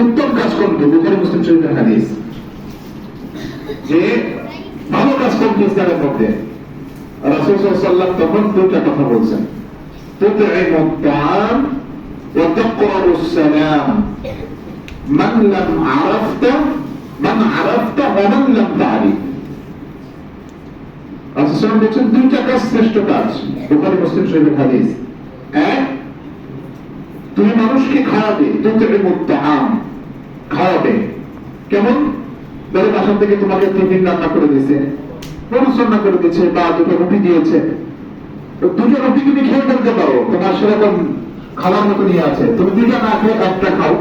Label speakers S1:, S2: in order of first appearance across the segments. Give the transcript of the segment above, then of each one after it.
S1: উত্তম কাজ কোনটি বুখারি মুসলিম শরীফের হাদিস। যে ভালো কাজ কোনটি ইসলামের মধ্যে। রাসূল সাল্লাল্লাহু তখন দুইটা কথা বলছেন। মান লাম আরাফতা, মান আরাফতা মান লাম বলছেন, দুইটা কাজ শ্রেষ্ঠ কাজ। বুখারি মুসলিম শরীফের হাদিস। এক তুমি মানুষকে খাওয়াবে তুতরিমুত তাআম খাওয়াবে। কেমন? ধরো বাসা থেকে তোমাকে টিফিন রান্না করে দিয়েছে মরুচ রান্না করে দিয়েছে, বা দুটো রুটি দিয়েছে। দুটো রুটি তুমি খেয়ে ফেলতে পারো, তোমার সেরকম খাওয়ার মতো নিয়ে আছে। তুমি দুইটা না খেয়ে একটা খাও,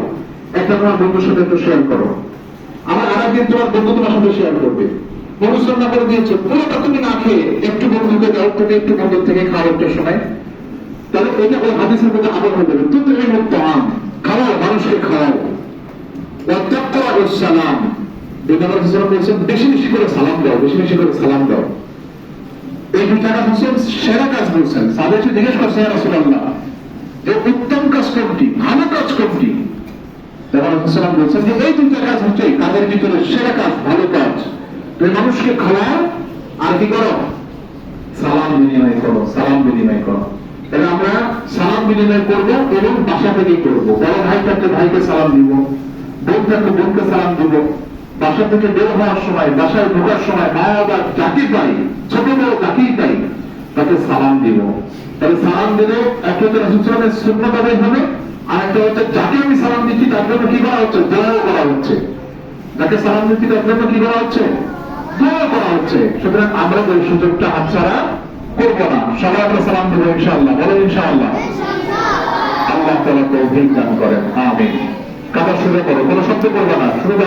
S1: একটা তোমার বন্ধুর সাথে একটু শেয়ার করো। আমার আর একদিন তোমার বন্ধু তোমার সাথে শেয়ার করবে। মরুচ রান্না করে দিয়েছে, পুরোটা তুমি না খেয়ে একটু বন্ধুকে দাও তুমি একটু বন্ধুর থেকে খাও একটা সময় তাহলে এটা ওই হাদিসের মধ্যে আবার হয়ে যাবে তুই তুমি মুক্তাম খাওয়াও, মানুষকে খাওয়াও। সালাম। বিদ্যালয় হিসেবে বলছেন, বেশি বেশি করে সালাম দাও, বেশি বেশি করে সালাম দাও। এই কাজ হচ্ছে সেরা কাজ বলছেন। সাদেশে জিজ্ঞেস করছে রাসূলুল্লাহ, যে উত্তম কাজ কোনটি, ভালো কাজ কোনটি? তখন রাসূলুল্লাহ বলছেন যে, এই দুটা কাজ হচ্ছে কাজের ভিতরে সেরা কাজ, ভালো কাজ। তুমি মানুষকে খাওয়াও আর কি করো? সালাম বিনিময় করো, সালাম বিনিময় করো। তাহলে আমরা সালাম বিনিময় করব এবং বাসা বড় ভাই থাকলে ভাইকে সালাম দিব বোন থাকলে বোনকে সালাম দিব। বাসা থেকে বের হওয়ার সময়, বাসায় ঢোকার সময়, মা বাবা পাই, ছোট বড় পাই, তাকে সালাম দিব। তাহলে সালাম দিলে একটা হচ্ছে হবে, আর একটা হচ্ছে যাকে আমি সালাম দিচ্ছি তার জন্য কি করা হচ্ছে? দোয়াও করা হচ্ছে। যাকে সালাম দিচ্ছি তার জন্য কি করা হচ্ছে? দোয়া করা হচ্ছে। সুতরাং আমরা ওই সুযোগটা হাতছাড়া করব না। সবাই আমরা সালাম দেবো, ইনশাআল্লাহ। বলো, ইনশাআল্লাহ। আল্লাহ তালা তৌফিক দান করেন। আমিন। কাবার শুরু করো। কোনো শব্দ করবে না। শুরু